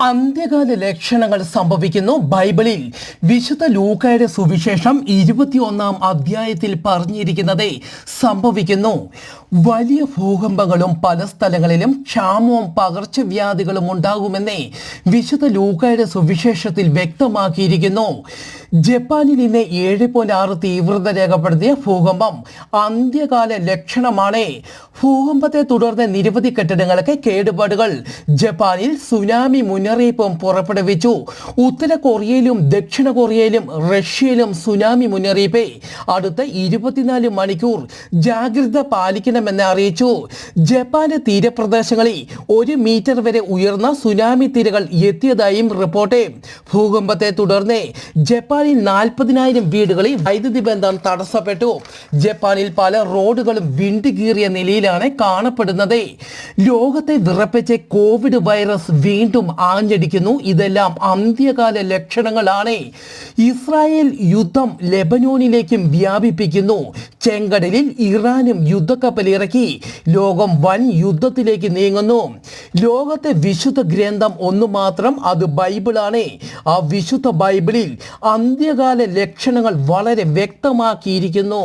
അന്ത്യകാല ലക്ഷണങ്ങൾ സംഭവിക്കുന്നു. ബൈബിളിൽ വിശുദ്ധ ലൂക്കയുടെ സുവിശേഷം ഇരുപത്തിയൊന്നാം അധ്യായത്തിൽ പറഞ്ഞിരിക്കുന്നത് സംഭവിക്കുന്നു. വലിയ ഭൂകമ്പങ്ങളും പല സ്ഥലങ്ങളിലും ക്ഷാമവും പകർച്ചവ്യാധികളും ഉണ്ടാകുമെന്ന് വിശുദ്ധ ലൂക്കയുടെ സുവിശേഷത്തിൽ വ്യക്തമാക്കിയിരിക്കുന്നു. ജപ്പാനിൽ ഇന്ന് ഏഴ് പോയിന്റ് ആറ് തീവ്രത രേഖപ്പെടുത്തിയ ഭൂകമ്പം അന്ത്യകാല ലക്ഷണമാണ്. ഭൂകമ്പത്തെ തുടർന്ന് നിരവധി കെട്ടിടങ്ങൾക്ക് കേടുപാടുകൾ. ജപ്പാനിൽ സുനാമി മുന്നറിയിപ്പും പുറപ്പെടുവിച്ചു. ഉത്തര കൊറിയയിലും ദക്ഷിണ കൊറിയയിലും റഷ്യയിലും സുനാമി മുന്നറിയിപ്പ്. അടുത്ത ഇരുപത്തിനാല് മണിക്കൂർ ജാഗ്രത പാലിക്കണമെന്ന് അറിയിച്ചു. ജപ്പാന്റെ തീരപ്രദേശങ്ങളിൽ ഒരു മീറ്റർ വരെ ഉയർന്ന സുനാമി തിരകൾ എത്തിയതായും റിപ്പോർട്ട്. ഭൂകമ്പത്തെ തുടർന്ന് ജപ്പാനിൽ നാൽപ്പതിനായിരം വീടുകളിൽ വൈദ്യുതി ബന്ധം തടസ്സപ്പെട്ടു. ജപ്പാനിൽ പല റോഡുകളും വിണ്ടുകീറിയ നിലയിലാണ് കാണപ്പെടുന്നത്. ലോകത്തെ വിറപ്പിച്ച് കോവിഡ് വൈറസ് വീണ്ടും ആഞ്ഞടിക്കുന്നു. ഇതെല്ലാം അന്ത്യകാല ലക്ഷണങ്ങളാണ്. ഇസ്രായേൽ യുദ്ധം ലെബനോനിലേക്കും വ്യാപിപ്പിക്കുന്നു. ചെങ്കടലിൽ ഇറാനും യുദ്ധക്കപ്പൽ ഇറക്കി ലോകം വൻ യുദ്ധത്തിലേക്ക് നീങ്ങുന്നു. ലോകത്തെ വിശുദ്ധ ഗ്രന്ഥം ഒന്നു മാത്രം അത് ബൈബിളാണ്. ആ വിശുദ്ധ ബൈബിളിൽ അന്ത്യകാല ലക്ഷണങ്ങൾ വളരെ വ്യക്തമാക്കിയിരിക്കുന്നു.